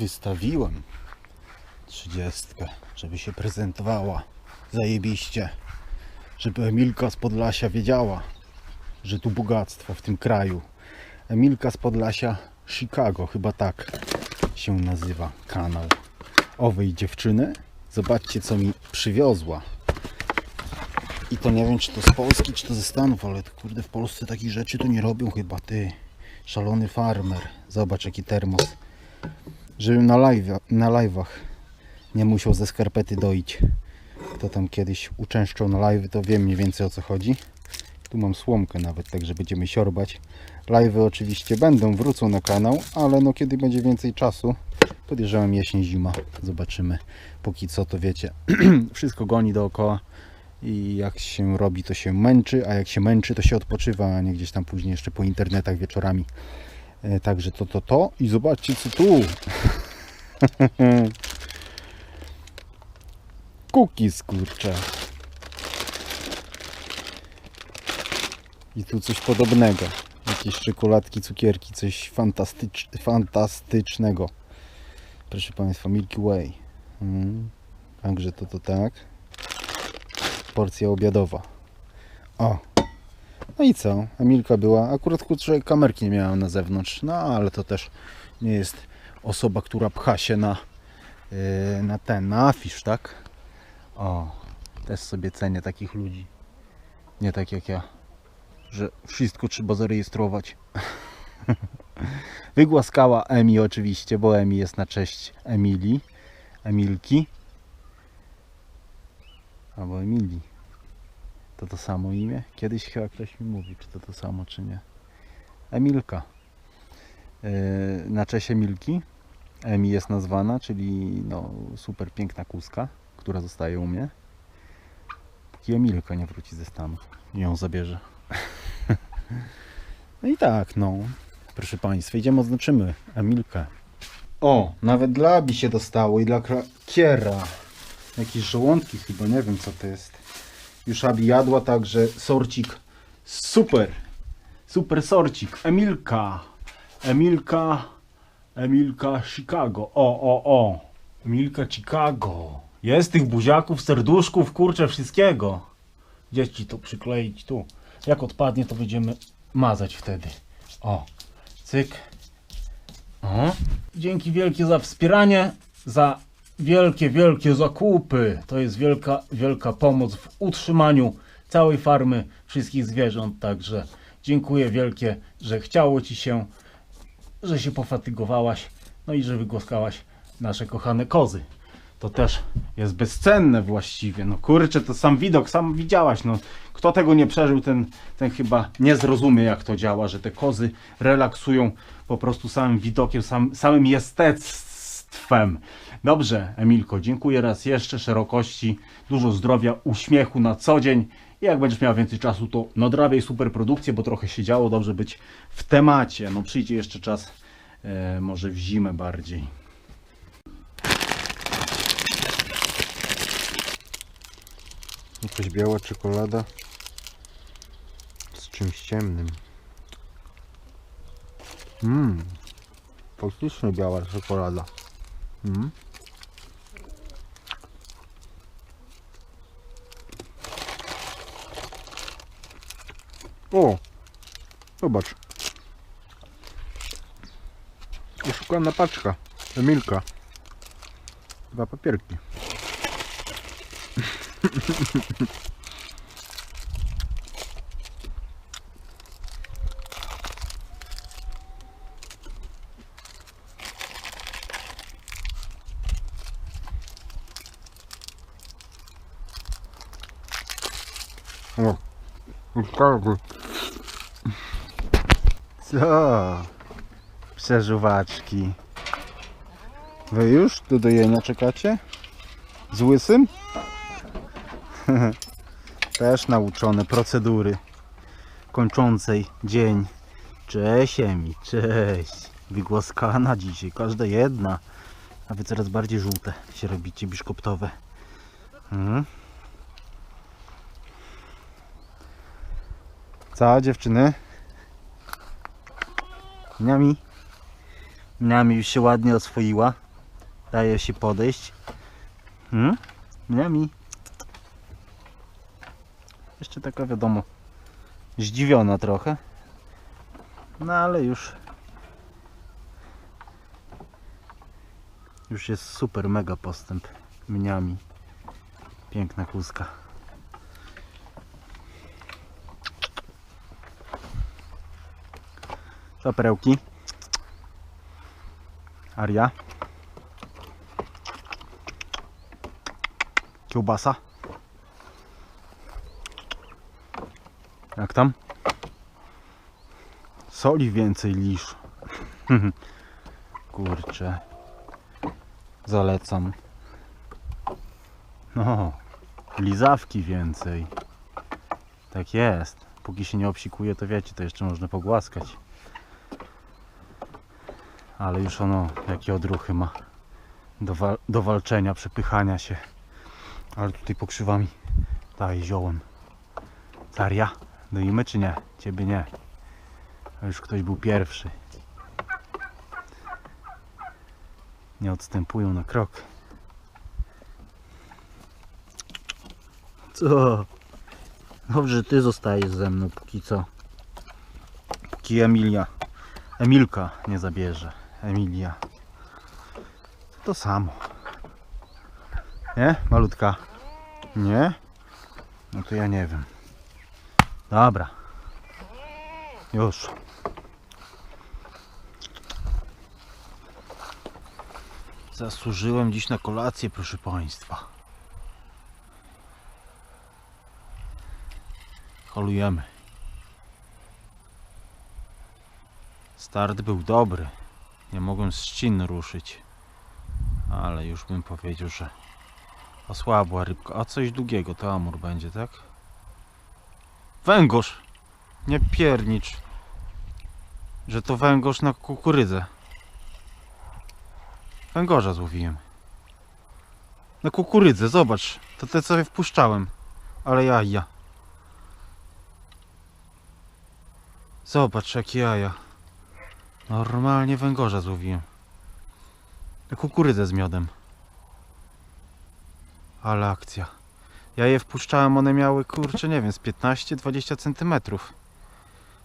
Wystawiłem trzydziestkę, żeby się prezentowała zajebiście. Żeby Emilka z Podlasia wiedziała, że tu bogactwo w tym kraju. Emilka z Podlasia Chicago, chyba tak się nazywa kanał owej dziewczyny. Zobaczcie co mi przywiozła. I to nie wiem czy to z Polski, czy to ze Stanów, ale kurde w Polsce takich rzeczy to nie robią chyba ty. Szalony farmer. Zobacz jaki termos. Żebym na, live, na live'ach nie musiał ze skarpety doić. Kto tam kiedyś uczęszczał na live, to wie mniej więcej o co chodzi. Tu mam słomkę nawet, także będziemy siorbać. Live'y oczywiście będą, wrócą na kanał, ale no kiedy będzie więcej czasu, podejrzewam jesień, zima, zobaczymy. Póki co to wiecie, wszystko goni dookoła i jak się robi to się męczy, a jak się męczy to się odpoczywa, a nie gdzieś tam później jeszcze po internetach wieczorami. E, Także to, to, to i zobaczcie co tu. Cookies kurczę. I tu coś podobnego. Jakieś czekoladki, cukierki, coś fantastycz, fantastycznego. Proszę Państwa, Milky Way. Mm. Także to, to tak. Porcja obiadowa. O. No i co? Emilka była. Akurat kurczę kamerki nie miałem na zewnątrz. No ale to też nie jest osoba, która pcha się na, yy, na ten, na afisz, tak? O. Też sobie cenię takich ludzi. Nie tak jak ja że wszystko trzeba zarejestrować. Wygłaskała Emi oczywiście, bo Emi jest na cześć Emilii, Emilki. Albo Emilii. To to samo imię? Kiedyś chyba ktoś mi mówi, czy to to samo, czy nie. Emilka. Yy, na cześć Emilki. Emi jest nazwana, czyli no, super piękna kuska, która zostaje u mnie. Póki Emilka nie wróci ze Stanów i ją zabierze. No i tak, no. Proszę Państwa, idziemy, oznaczymy Emilkę. O, nawet dla Abi się dostało i dla krakiera. Jakieś żołądki chyba, nie wiem co to jest. Już Abi jadła, także sorcik super. Super sorcik. Emilka. Emilka. Emilka Chicago. O, o, o. Emilka Chicago. Jest tych buziaków, serduszków, kurczę, wszystkiego. Gdzie ci to przykleić? Tu. Jak odpadnie, to będziemy mazać wtedy. O, cyk. O. Dzięki wielkie za wspieranie, za wielkie, wielkie zakupy. To jest wielka, wielka pomoc w utrzymaniu całej farmy, wszystkich zwierząt. Także dziękuję wielkie, że chciało Ci się, że się pofatygowałaś, no i że wygłaskałaś nasze kochane kozy. To też jest bezcenne właściwie. No kurczę, to sam widok, sam widziałaś. No, kto tego nie przeżył, ten, ten chyba nie zrozumie, jak to działa, że te kozy relaksują po prostu samym widokiem, sam, samym Dobrze, Emilko, dziękuję raz jeszcze, szerokości, dużo zdrowia, uśmiechu na co dzień. I jak będziesz miała więcej czasu, to nadrabiaj super produkcję, bo trochę się działo, dobrze być w temacie. No przyjdzie jeszcze czas, e, może w zimę bardziej. Jakaś biała czekolada z czymś ciemnym. Mmm. Faktycznie biała czekolada. Mm. O! Zobacz. Oszukana paczka. Emilka. Dwa papierki. O, Co? Przeżuwaczki. Wy już do dojenia czekacie? Z łysym? Też nauczone procedury kończącej dzień. Cześć Emi, cześć. Wygłaskana dzisiaj, każda jedna. A wy coraz bardziej żółte się robicie, biszkoptowe. Mhm. Co dziewczyny? Miami? Miami już się ładnie oswoiła. Daje się podejść. Hmm? Miami. Jeszcze taka wiadomo, zdziwiona trochę. No ale już już jest super mega postęp mniami. Piękna kózka. Co perełki? Aria? Kiełbasa? Jak tam? Soli więcej lisz. Kurczę. Zalecam. No, lizawki więcej. Tak jest. Póki się nie obsikuje, to wiecie, to jeszcze można pogłaskać. Ale już ono, jakie odruchy ma do, wal do walczenia, przepychania się. Ale tutaj pokrzywami daje ziołem. Zaria, doimy czy nie? Ciebie nie. Już ktoś był pierwszy. Nie odstępują na krok. Co? Dobrze, ty zostajesz ze mną póki co. Póki Emilia. Emilka nie zabierze. Emilia. To samo. Nie? Malutka. Nie? No to ja nie wiem. Dobra. Już. Zasłużyłem dziś na kolację, proszę Państwa. Holujemy. Start był dobry. Nie mogłem z ścin ruszyć. Ale już bym powiedział, że osłabła rybka. A coś długiego to amur będzie, tak? Węgorz! Nie piernicz. Że to węgorz na kukurydzę. Węgorza złowiłem. Na kukurydzę, zobacz. To te co ja wpuszczałem. Ale jaja. Zobacz jakie jaja. Normalnie węgorza złowiłem. Kukurydzę z miodem. Ale akcja. Ja je wpuszczałem, one miały kurczę, nie wiem, z 15-20 centymetrów.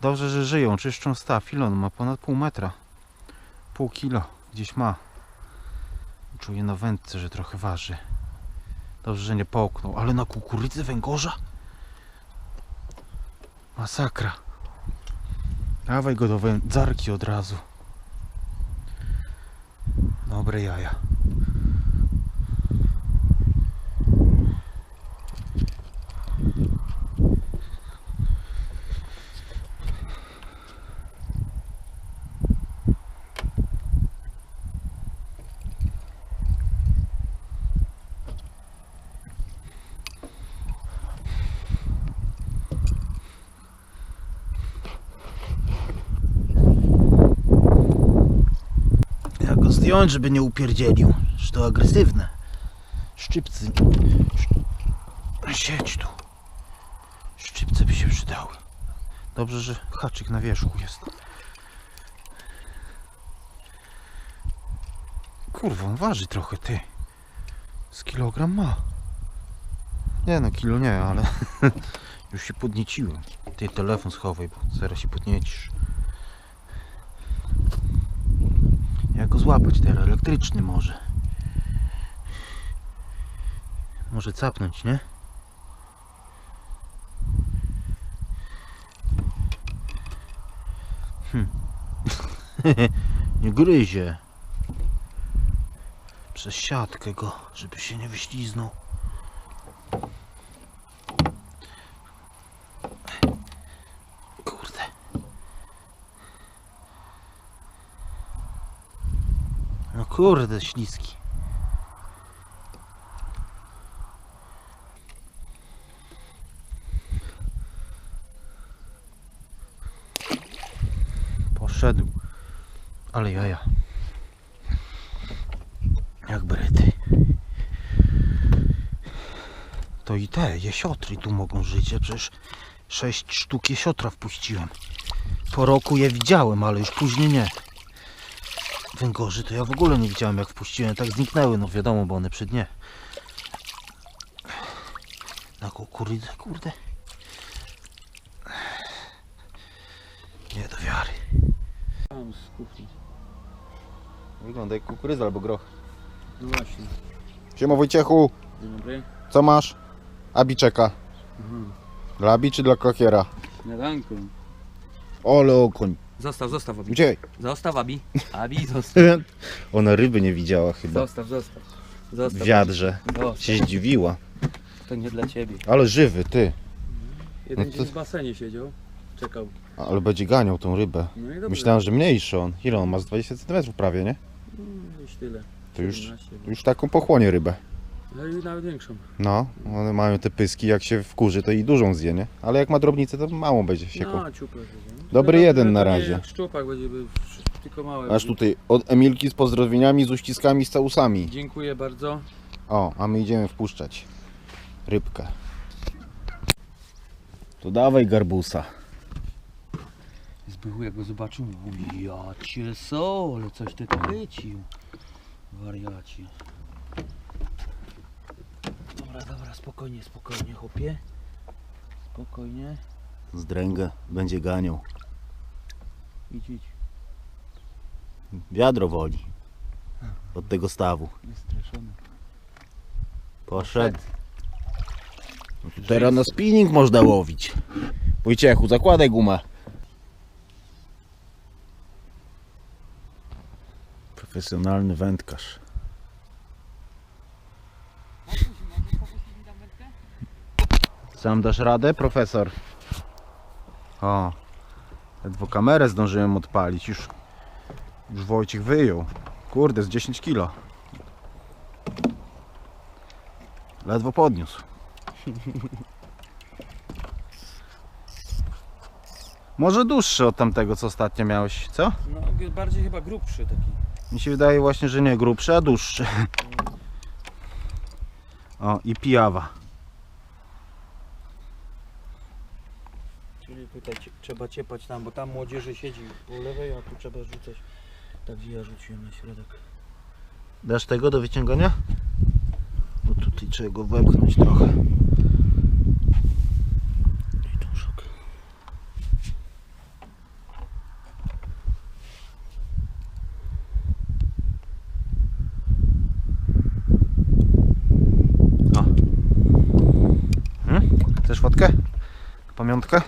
Dobrze, że żyją, czyszczą staw. Ile on ma? Ponad pół metra. Pół kilo. Gdzieś ma. Czuję na wędce, że trochę waży. Dobrze, że nie połknął. Ale na kukurydzy węgorza? Masakra. Dawaj go do wędzarki od razu. Dobre jaja. Jak go zdjąć, żeby nie upierdzielił. Że to agresywne. Szczypcy. Sz- Siedź tu. Szczypce by się przydały. Dobrze, że haczyk na wierzchu jest. Kurwa, on waży trochę, ty. Z kilogram ma. Nie no, kilo nie, ale już się podnieciłem. Ty telefon schowaj, bo zaraz się podniecisz. Jak go złapać teraz? Elektryczny może. Może capnąć, nie? Hm. nie gryzie. Przez siatkę go, żeby się nie wyśliznął. Kurde. No kurde, śliski. Poszedł. Ale jaja. Jak bryty. To i te jesiotry tu mogą żyć. Ja przecież sześć sztuk jesiotra wpuściłem. Po roku je widziałem, ale już później nie. Węgorzy to ja w ogóle nie widziałem jak wpuściłem, tak zniknęły, no wiadomo, bo one przy dnie. Na kukurydzę, kurde. Nie do wiary. Tam z kuchni. Wygląda jak kukurydza albo groch. No właśnie. Siema Wojciechu, Dzień dobry. co masz? Abi czeka. Mhm. Dla Abi czy dla klakiera? Śniadanku. Ole okoń. Zostaw, zostaw Abi. Uciekaj. Zostaw Abi. Abi, zostaw. Ona ryby nie widziała chyba. Zostaw, zostaw. W Zostaw. wiadrze. Zostaw. Się zdziwiła. To nie dla ciebie. Ale żywy, ty. Jeden No to- dzień w basenie siedział. Czekał. Ale będzie ganiał tą rybę. No i dobrze. Myślałem, że mniejszy on. Ile on ma? Z 20 cm prawie, nie? Mm, Już tyle. To już, 17, już taką pochłonie rybę. No i nawet większą. No, one mają te pyski, jak się wkurzy, to i dużą zje, nie? Ale jak ma drobnicę, to małą będzie siekł. No, ciupę. Dobry jeden na razie. Szczupak będzie, by- tylko małe. Aż tutaj od Emilki z pozdrowieniami, z uściskami, z całusami. Dziękuję bardzo. O, a my idziemy wpuszczać rybkę. To dawaj garbusa. Zbychu jak go zobaczył, mówi, ja cię solę, coś ty to chycił. Wariacie. Dobra, dobra, spokojnie, spokojnie, chłopie. Spokojnie. Z dręgę będzie ganiał. Idź, idź. Wiadro woli. Od tego stawu. Niestraszony. Poszedł. No to teraz na spinning można łowić. Wojciechu, zakładaj gumę. Profesjonalny wędkarz. Sam dasz radę, profesor? O, ledwo kamerę zdążyłem odpalić. Już, już Wojciech wyjął. Kurde, z 10 kilo. Ledwo podniósł. Może dłuższy od tamtego, co ostatnio miałeś, co? No, bardziej chyba grubszy taki. Mi się wydaje właśnie, że nie grubszy, a dłuższy. O, i pijawa. Czyli tutaj trzeba ciepać tam, bo tam młodzieży siedzi po lewej, a tu trzeba rzucać. Tak gdzie ja rzuciłem na środek. Dasz tego do wyciągania? Bo tutaj trzeba go wepchnąć trochę. Hmm? Chcesz fotkę? Pamiątkę?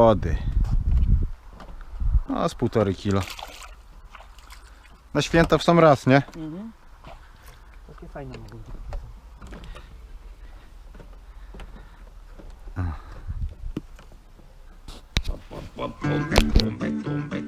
Wody. A z półtorej kilo. Na święta w sam raz, nie? Mhm. Takie fajne mogą być. Bum, bum, bum,